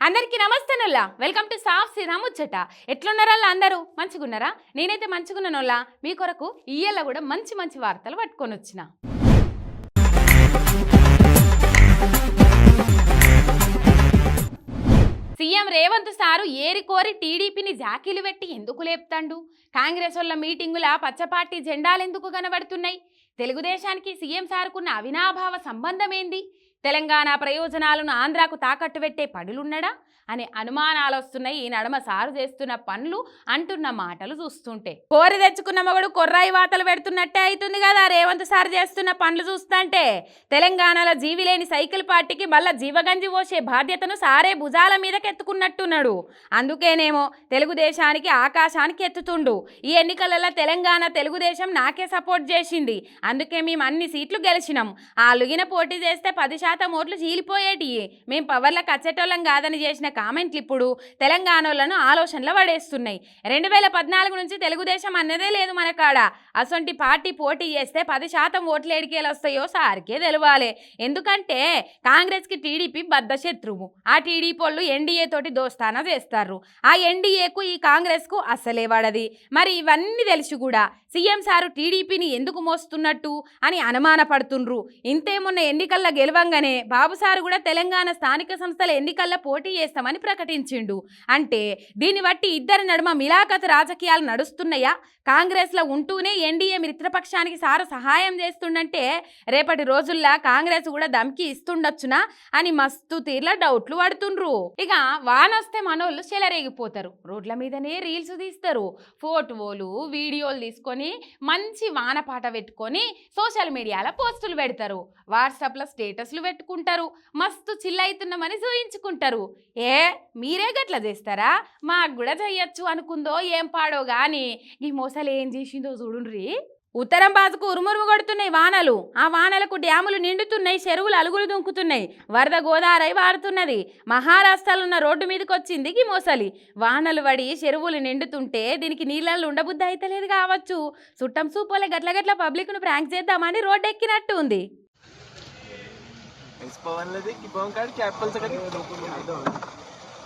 అందరికీ నమస్తేనుల్లా welcome to సాఫ్ సీదా ముచ్చట. ఎట్లున్నారల్లా అందరూ? మంచిగున్నారా? నేనైతే మంచిగున్నానుల్లా మీ కొరకు ఇయ్యల కూడా మంచి మంచి వార్తలు పట్టుకొని వచ్చిన. సీఎం రేవంత్ సారు ఏరి కోరి టీడీపీని జాకీలు పెట్టి ఎందుకు లేపుతాండు? కాంగ్రెస్ వాళ్ళ మీటింగుల పచ్చపార్టీ జెండాలు ఎందుకు కనబడుతున్నాయి? తెలుగుదేశానికి సీఎం సారుకున్న అవినాభావ సంబంధం ఏంది తెలంగాణ ప్రయోజనాలను ఆంధ్రాకు తాకట్టు పెట్టే పడులున్నడా అనే అనుమానాలు వస్తున్నాయి ఈ నడమ సారు చేస్తున్న పనులు అంటున్న మాటలు చూస్తుంటే. కోరి తెచ్చుకున్న మగడు కొర్రాయి వాతలు పెడుతున్నట్టే అవుతుంది కదా రేవంత్ సార్ చేస్తున్న పనులు చూస్తుంటే. తెలంగాణలో జీవిలేని సైకిల్ పార్టీకి మళ్ళా జీవగంజి పోసే బాధ్యతను సారే భుజాల మీదకెత్తుకున్నట్టున్నాడు. అందుకేనేమో తెలుగుదేశానికి ఆకాశానికి ఎత్తుతుండు. ఈ ఎన్నికలలో తెలంగాణ తెలుగుదేశం నాకే సపోర్ట్ చేసింది. అందుకే మేము అన్ని సీట్లు గెలిచినాం. ఆ లుగిన పోటీ చేస్తే పది శాతం ఓట్లు చీలిపోయేటి మేము పవర్లకు వచ్చేటోళ్ళం కాదని చేసిన కామెంట్లు ఇప్పుడు తెలంగాణలను ఆలోచనలో పడేస్తున్నాయి. రెండు వేల పద్నాలుగు నుంచి తెలుగుదేశం అన్నదే లేదు మన కాడ అసొంటి పార్టీ పోటీ చేస్తే పది శాతం ఓట్లు ఏడికేలు వస్తాయో సార్కే తెలవాలి. ఎందుకంటే కాంగ్రెస్కి టీడీపీ బద్ద శత్రువు ఆ టీడీపీ వాళ్ళు ఎన్డీఏ తోటి దోస్తానా చేస్తారు. ఆ ఎన్డీఏకు ఈ కాంగ్రెస్కు అస్సలే పడది మరి ఇవన్నీ తెలిసి కూడా సీఎం సారు టీడీపీని ఎందుకు మోస్తున్నట్టు అని అనుమానపడుతుండ్రు ఇంతేమున్న ఎన్నికల్లో గెలవంగానే బాబు సారు కూడా తెలంగాణ స్థానిక సంస్థల ఎన్నికల్లో పోటీ చేస్తాం చేస్తామని ప్రకటించిండు. అంటే దీన్ని బట్టి ఇద్దరి నడుమ మిలాఖత రాజకీయాలు నడుస్తున్నాయా? కాంగ్రెస్లో ఉంటూనే ఎన్డీఏ మిత్రపక్షానికి సారు సహాయం చేస్తుండంటే రేపటి రోజుల్లో కాంగ్రెస్ కూడా దమ్కి ఇస్తుండొచ్చునా? అని మస్తు తీర్ల డౌట్లు పడుతుండ్రు. ఇక వానొస్తే మనోళ్ళు చెలరేగిపోతారు. రోడ్ల మీదనే రీల్స్ తీస్తారు. ఫోటోలు వీడియోలు తీసుకొని మంచి వాన పాట పెట్టుకొని సోషల్ మీడియాలో పోస్టులు పెడతారు. వాట్సాప్లో స్టేటస్లు పెట్టుకుంటారు. మస్తు చిల్లైతున్నామని చూయించుకుంటారు. ఏ మీరే గట్ల చేస్తారా? మాకు కూడా చెయ్యొచ్చు అనుకుందో ఏం పాడో గాని. ఈ మోసాలు ఏం చేసిందో చూడుండ్రి. ఉత్తరం బాజుకు ఉరుమురుము కొడుతున్నాయి వానలు. ఆ వానలకు డ్యాములు నిండుతున్నాయి చెరువులు అలుగులు దుంకుతున్నాయి. వరద గోదావరి వారుతున్నది మహారాష్ట్రలున్న రోడ్డు మీదకి వచ్చింది ఈ మోసలి. వానలు పడి చెరువులు నిండుతుంటే దీనికి నీళ్ళల్లో ఉండబుద్ధి అయితలేదు కావచ్చు. చుట్టం సూపోలే గట్ల గట్ల పబ్లిక్ను ప్రాంక్ చేద్దామని రోడ్డు ఎక్కినట్టు ఉంది इस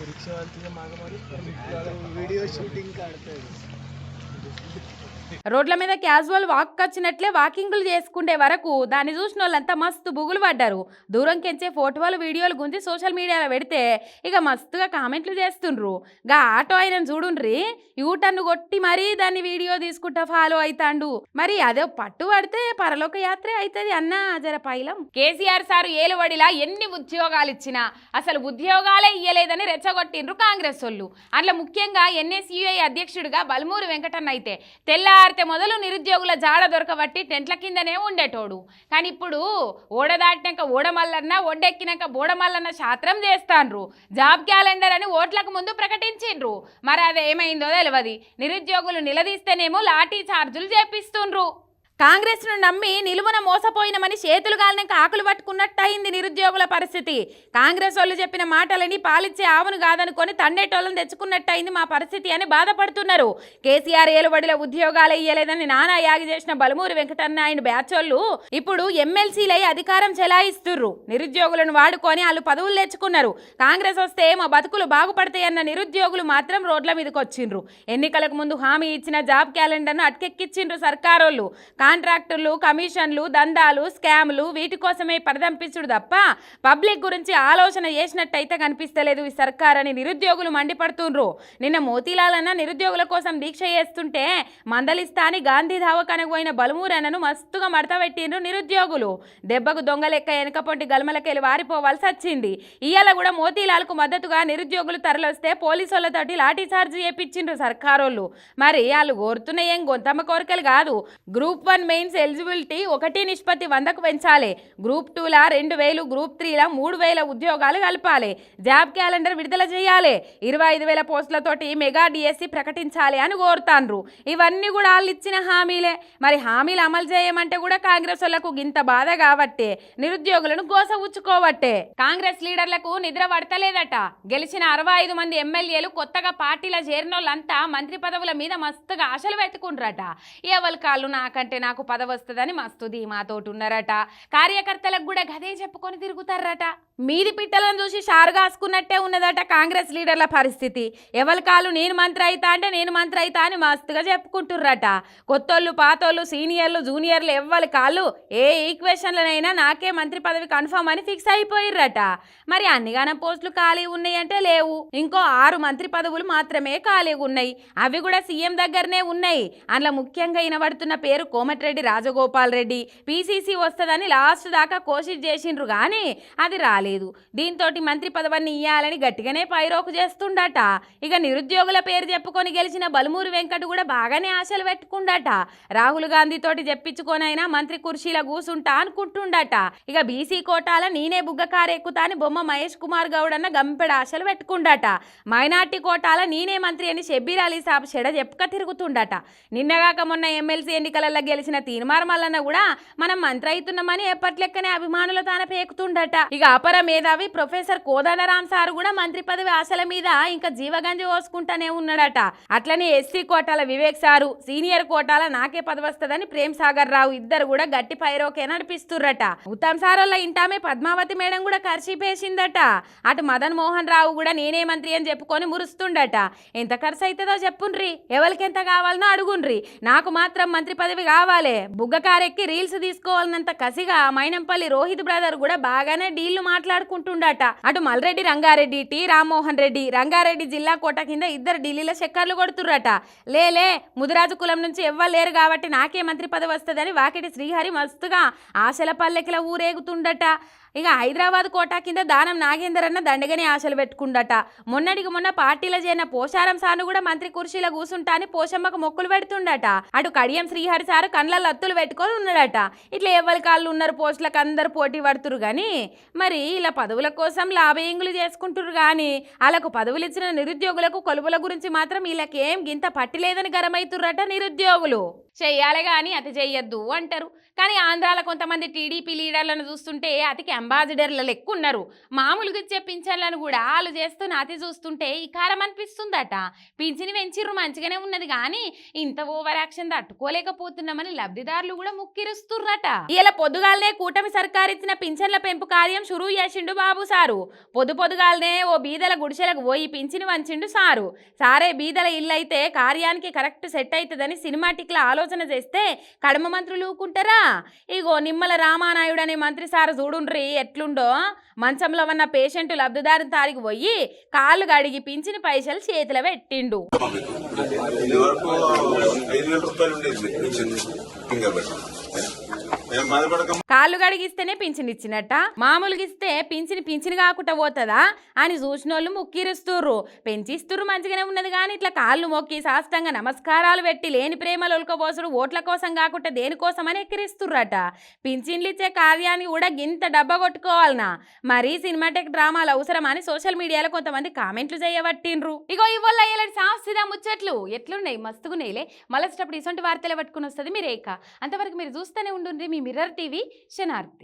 रिक्षावाला तुझ्या मागे मागे व्हिडिओ शूटिंग काढतोय. రోడ్ల మీద క్యాజువల్ వాక్ వచ్చినట్లే వాకింగ్లు చేసుకునే వరకు దాన్ని చూసిన వాళ్ళంతా మస్తు బుగులు పడ్డారు. దూరం కెంచే ఫోటోలు వీడియోలు గుంజి సోషల్ మీడియాలో పెడితే ఇక మస్తుగా కామెంట్లు చేస్తుండ్రు. గా ఆటో ఆయన చూడుండ్రి యూటర్న్ కొట్టి మరీ దాన్ని వీడియో తీసుకుంటా ఫాలో అవుతాండు మరి అదే పట్టు పడితే పరలోక యాత్రే అవుతుంది అన్న జర పైలం. కేసీఆర్ సారు ఏలువడిలా ఎన్ని ఉద్యోగాలు ఇచ్చినా అసలు ఉద్యోగాలే ఇయ్యలేదని రెచ్చగొట్టిండ్రు కాంగ్రెస్ వాళ్ళు అందులో ముఖ్యంగా ఎన్ఎస్యుఐ అధ్యక్షుడిగా బల్మూరు వెంకటన్న అయితే తెల్లారితే మొదలు నిరుద్యోగుల జాడ దొరకబట్టి టెంట్ల కిందనే ఉండేటోడు. కానీ ఇప్పుడు ఓడ దాటినాక ఓడమల్లన్న ఒడ్డెక్కినాక బోడమల్లన్న శాత్రం చేస్తాండ్రు. జాబ్ క్యాలెండర్ అని ఓట్లకు ముందు ప్రకటించిండ్రు. మరి అది ఏమైందో తెలియదు నిరుద్యోగులు నిలదీస్తేనేమో లాఠీ ఛార్జులు చేపిస్తుండ్రు. కాంగ్రెస్ను నమ్మి నిలువున మోసపోయినమని చేతులు గాలినాక ఆకులు పట్టుకున్నట్టయింది నిరుద్యోగుల పరిస్థితి. కాంగ్రెస్ వాళ్ళు చెప్పిన మాటలని పాలిచ్చే ఆవును కాదనుకొని తండేటోళ్ళని తెచ్చుకున్నట్టయింది మా పరిస్థితి అని బాధపడుతున్నారు. కేసీఆర్ ఏలుబడిలో ఉద్యోగాలు ఇయ్యలేదని నానా యాగి చేసిన బలమూరి వెంకటన్న ఆయన బ్యాచోళ్ళు ఇప్పుడు ఎమ్మెల్సీలై అధికారం చెలాయిస్తుర్రు. నిరుద్యోగులను వాడుకొని వాళ్ళు పదవులు తెచ్చుకున్నారు. కాంగ్రెస్ వస్తే మా బతుకులు బాగుపడతాయన్న నిరుద్యోగులు మాత్రం రోడ్ల మీదకి వచ్చిండ్రు ఎన్నికలకు ముందు హామీ ఇచ్చిన జాబ్ క్యాలెండర్ను అటకెక్కిచ్చిండ్రు సర్కారోళ్ళు. కాంట్రాక్టర్లు కమిషన్లు దందాలు స్కామ్లు వీటి కోసమే పరదంపించుడు తప్ప పబ్లిక్ గురించి ఆలోచన చేసినట్టయితే కనిపిస్తలేదు ఈ సర్కార్ అని నిరుద్యోగులు మండిపడుతుండ్రు. నిన్న మోతీలాలన్న నిరుద్యోగుల కోసం దీక్ష చేస్తుంటే మందలిస్తాని గాంధీ ధావకానికి పోయిన బలమూరన్నను మస్తుగా మడతపెట్టిండ్రు నిరుద్యోగులు. దెబ్బకు దొంగలెక్క వెనకపొంటి గల్మలకెళ్ళి వారిపోవాల్సి వచ్చింది. ఇవాళ కూడా మోతీలాల్కు మద్దతుగా నిరుద్యోగులు తరలొస్తే పోలీసులతోటి లాఠీ చార్జ్ చేపించిండ్రు సర్కారోళ్ళు. మరి వాళ్ళు కోరుతున్న ఏం గొంతమ్మ కోరికలు కాదు. Group one one mains eligibility ఒకటి నిష్పత్తి వందకు పెంచాలి. గ్రూప్ టూలా రెండు వేలు గ్రూప్ త్రీలా మూడు వేల ఉద్యోగాలు కలపాలి. జాబ్ క్యాలెండర్ విడుదల చేయాలి. ఇరవై ఐదు వేల పోస్టులతోటి మెగా డిఎస్సి ప్రకటించాలి అని కోరుతాండ్రు. ఇవన్నీ కూడా వాళ్ళు ఇచ్చిన హామీలే. మరి హామీలు అమలు చేయమంటే కూడా కాంగ్రెస్ వాళ్ళకు గింత బాధ కాబట్టే నిరుద్యోగులను గోసవుచ్చుకోవట్టే కాంగ్రెస్ లీడర్లకు నిద్ర పడతలేదట. గెలిచిన అరవై ఐదు మంది ఎమ్మెల్యేలు కొత్తగా పార్టీలో చేరిన వాళ్ళంతా మంత్రి పదవుల మీద మస్తుగా ఆశలు పెట్టుకుంటారట ఎవరి కాళ్ళు నాకంటే నాకు పదవి వస్తుందని మస్తు ధీమాతోటి ఉన్నారట కార్యకర్తలకు కూడా గదే చెప్పుకొని తిరుగుతారట. మీది పిట్టలను చూసి షారుగాసుకున్నట్టే ఉన్నదట కాంగ్రెస్ లీడర్ల పరిస్థితి. ఎవరి కాలు నేను మంత్రి అవుతా అంటే నేను మంత్రి అవుతా అని మస్తుగా చెప్పుకుంటుర్రట. కొత్తోళ్ళు పాతోళ్ళు సీనియర్లు జూనియర్లు ఎవ్వరి కాళ్ళు ఏ ఈక్వేషన్లనైనా నాకే మంత్రి పదవి కన్ఫర్మ్ అని ఫిక్స్ అయిపోయిర్రట. మరి అన్నిగానం పోస్టులు ఖాళీ ఉన్నాయంటే లేవు. ఇంకో ఆరు మంత్రి పదవులు మాత్రమే ఖాళీగా ఉన్నాయి. అవి కూడా సీఎం దగ్గరనే ఉన్నాయి. అందులో ముఖ్యంగా వినబడుతున్న పేరు కోమటి కోమటిరెడ్డి రాజగోపాల్ రెడ్డి పీసీసీ వస్తుందని లాస్ట్ దాకా కోషిష్ చేసిండ్రు కానీ అది రాలేదు. దీంతో మంత్రి పదవిని ఇయ్యాలని గట్టిగానే పైరోకు చేస్తుండట. ఇక నిరుద్యోగుల పేరు చెప్పుకొని గెలిచిన బలుమూరి వెంకట కూడా బాగానే ఆశలు పెట్టుకుండట. రాహుల్ గాంధీ తోటి చెప్పించుకోనైనా మంత్రి కుర్చీల కూసుంటా అనుకుంటుండట. ఇక బీసీ కోటాల నేనే బుగ్గ కారెక్కుతా అని బొమ్మ మహేష్ కుమార్ గౌడ్ అన్న గంపెడ ఆశలు పెట్టుకుండట. మైనార్టీ కోటాల నేనే మంత్రి అని షబ్బీర్ అలీ సాబ్ చెడ చెప్పుక తిరుగుతుండట. నిన్నగాక మొన్న ఎమ్మెల్సీ ఎన్నికలలో చేసిన తీర్మానం కూడా మనం మంత్రి అవుతున్నామని ఎప్పట్లెక్కనే అభిమానుల తాన పేకుతుండట. ఇక అపర మేధావి ప్రొఫెసర్ కోదండరామ్ సార్ కూడా మంత్రి పదవి ఆశల మీద ఇంకా జీవగంజి పోసుకుంటానే ఉన్నాడట. అట్లనే ఎస్సీ కోటాల వివేక్ సారు సీనియర్ కోటాల నాకే పదవి వస్తుందని ప్రేమ్ సాగర్ రావు ఇద్దరు కూడా గట్టి పైరోకే నడిపిస్తుర్రట. ఉత్తమ్ సార్ వల్ల ఇంటామే పద్మావతి మేడం కూడా ఖర్చిపేసిందట అటు మదన్ మోహన్ రావు కూడా నేనే మంత్రి అని చెప్పుకొని మురుస్తుండట. ఎంత ఖర్చు అవుతుందో చెప్పుండ్రి. ఎవరికి ఎంత కావాలనో అడుగుండ్రి. నాకు మాత్రం మంత్రి పదవి కావాలి బుగ్గ కారెక్కి రీల్స్ తీసుకోవాలన్నంత కసిగా మైనంపల్లి రోహిత్ బ్రదర్ కూడా బాగానే డీళ్ళు మాట్లాడుకుంటుండట. అటు మల్రెడ్డి రంగారెడ్డి టి రామ్మోహన్ రెడ్డి రంగారెడ్డి జిల్లా కోట కింద ఇద్దరు ఢిల్లీలో చక్కర్లు కొడుతుర్రట. లేలే ముదిరాజు కులం నుంచి ఎవ్వలేరు కాబట్టి నాకే మంత్రి పదవి వస్తుందని వాకిటి శ్రీహరి మస్తుగా ఆశల పల్లెకిల ఊరేగుతుండట. ఇక హైదరాబాద్ కోటా కింద దానం నాగేందర్ అన్న దండగని ఆశలు పెట్టుకుండట. మొన్నటికి మొన్న పార్టీలో చేరిన పోషారం సాను కూడా మంత్రి కుర్చీలో కూసుంటా అని పోషమ్మకు మొక్కులు పెడుతుండట. అటు కడియం శ్రీహరి సారు కండ్ల లత్తులు పెట్టుకొని ఉన్నాడట. ఇట్లా ఎవరి కాళ్ళు ఉన్నారు పోస్టులకు అందరు పోటీ పడుతురు కానీ మరి ఇలా పదవుల కోసం లాభయంగులు చేసుకుంటురు కానీ వాళ్ళకు పదవులు ఇచ్చిన నిరుద్యోగులకు కొలువుల గురించి మాత్రం వీళ్ళకేం గింత పట్టిలేదని గరమైతుర్రట నిరుద్యోగులు. చెయ్యాలి కానీ అతి చెయ్యొద్దు అంటారు. కానీ ఆంధ్రాలో కొంతమంది టీడీపీ లీడర్లను చూస్తుంటే అతికి అంబాసిడర్ల లెక్క ఉన్నారు మామూలుగా ఇచ్చే పింఛన్లను కూడా వాళ్ళు చేస్తున్న అతి చూస్తుంటే ఈ కారం అనిపిస్తుందట. పింఛని పెంచిర్రు మంచిగానే ఉన్నది కానీ ఇంత ఓవర్ యాక్షన్ తట్టుకోలేకపోతున్నామని లబ్ధిదారులు కూడా ముక్కిరుస్తుర్రట. ఇలా పొద్దుగాలనే కూటమి సర్కార్ ఇచ్చిన పింఛన్ల పెంపు కార్యం షురూ చేసిండు బాబు సారు. పొద్దు పొద్దుగాలనే ఓ బీదల గుడిసెలకు పోయి పింఛని వంచిండు సారు. సారే బీదల ఇల్లు అయితే కార్యానికి కరెక్ట్ సెట్ అవుతుందని సినిమాటిక్ల ఆలోచన చేస్తే కడమ మంత్రులు ఊకుంటారా? ఇగో నిమ్మల రామానాయుడు అనే మంత్రి సార్ చూడుండ్రి ఎట్లుండో? మంచంలో ఉన్న పేషెంట్ లబ్ధిదారు తారికి పోయి కాళ్ళు గడిగి పించిన పైసలు చేతిలో పెట్టిండు. కాళ్ళు కడిగిస్తేనే పింఛన్ ఇచ్చినట్ట మామూలుగా ఇస్తే పింఛన్ పింఛన్ కాకుండా పోతుందా? అని చూసినోళ్ళు ముక్కిరుస్తుర్రు. పెంచిస్తుర్రు మంచిగానే ఉన్నది కానీ ఇట్లా కాళ్ళు మొక్కి సాష్టంగా నమస్కారాలు పెట్టి లేని ప్రేమలు ఉల్కబోసుడు ఓట్ల కోసం కాకుండా దేనికోసమని ఎక్కిరిస్తుర్రట? పింఛన్లు ఇచ్చే కార్యాన్ని కూడా గింత డబ్బా కొట్టుకోవాలనా? మరీ సినిమాటిక్ డ్రామాలు అవసరమని సోషల్ మీడియాలో కొంతమంది కామెంట్లు చేయబట్టిండ్రు. ఇగో ఇవ్వల్ల అయ్యేలాంటి సాహసిదా ముచ్చట్లు. ఎట్లున్నాయి? మస్తుగున్నాయిలే. మళ్ళీ ఇటువంటి వార్తలు పట్టుకుని వస్తుంది మీ రేఖ అంతవరకు మీరు చూస్తూనే ఉండుండ్రి మీ మిర్రర్ టీవీ. శనార్థి